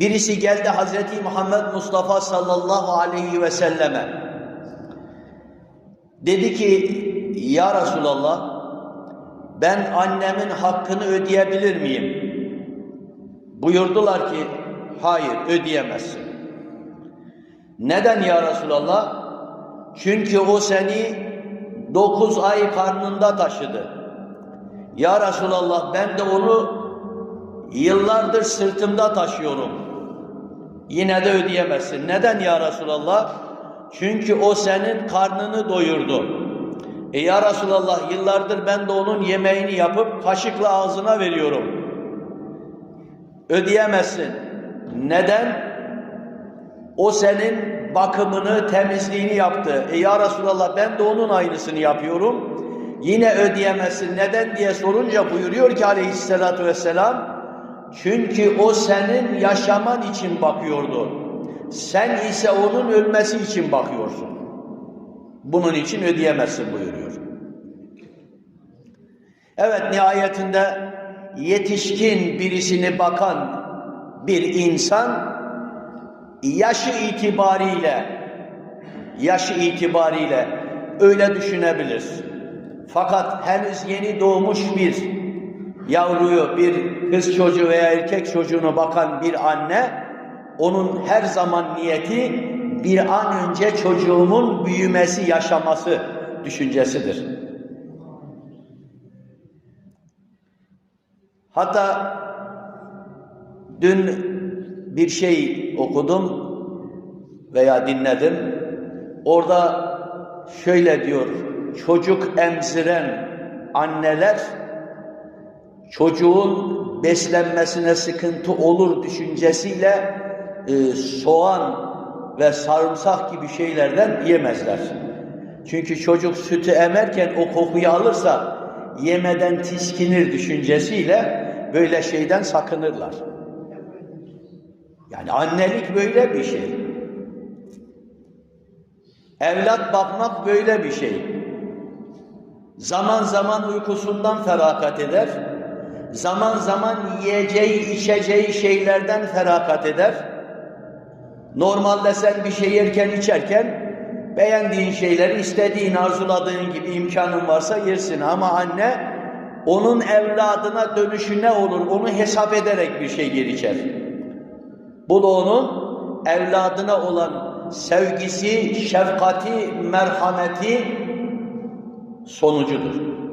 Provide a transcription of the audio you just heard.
Birisi geldi Hazreti Muhammed Mustafa sallallahu aleyhi ve selleme. Dedi ki ya Resulallah ben annemin hakkını ödeyebilir miyim? Buyurdular ki hayır ödeyemezsin. Neden ya Resulallah? Çünkü o seni dokuz ay karnında taşıdı. Ya Resulallah ben de onu yıllardır sırtımda taşıyorum. Yine de ödeyemezsin. Neden ya Resulallah? Çünkü o senin karnını doyurdu. E ya Resulallah yıllardır ben de onun yemeğini yapıp kaşıkla ağzına veriyorum. Ödeyemezsin. Neden? O senin bakımını, temizliğini yaptı. E ya Resulallah ben de onun aynısını yapıyorum. Yine ödeyemezsin. Neden diye sorunca buyuruyor ki aleyhissalatü vesselam çünkü o senin yaşaman için bakıyordu. Sen ise onun ölmesi için bakıyorsun. Bunun için ödeyemezsin buyuruyor. Evet nihayetinde yetişkin birisini bakan bir insan yaşı itibariyle yaşı itibariyle öyle düşünebilir. Fakat henüz yeni doğmuş bir yavruyu, bir kız çocuğu veya erkek çocuğunu bakan bir anne onun her zaman niyeti bir an önce çocuğumun büyümesi, yaşaması düşüncesidir. Hatta dün bir şey okudum veya dinledim. Orada şöyle diyor, çocuk emziren anneler çocuğun beslenmesine sıkıntı olur düşüncesiyle e, soğan ve sarımsak gibi şeylerden yemezler. Çünkü çocuk sütü emerken o kokuyu alırsa yemeden tiskinir düşüncesiyle böyle şeyden sakınırlar. Yani annelik böyle bir şey. Evlat bakmak böyle bir şey. Zaman zaman uykusundan feragat eder. Zaman zaman yiyeceği, içeceği şeylerden feragat eder. Normalde sen bir şey yerken, içerken beğendiğin şeyleri istediğin, arzuladığın gibi imkanın varsa yersin. Ama anne onun evladına dönüşü ne olur onu hesap ederek bir şey yer içer. Bu da onun evladına olan sevgisi, şefkati, merhameti sonucudur.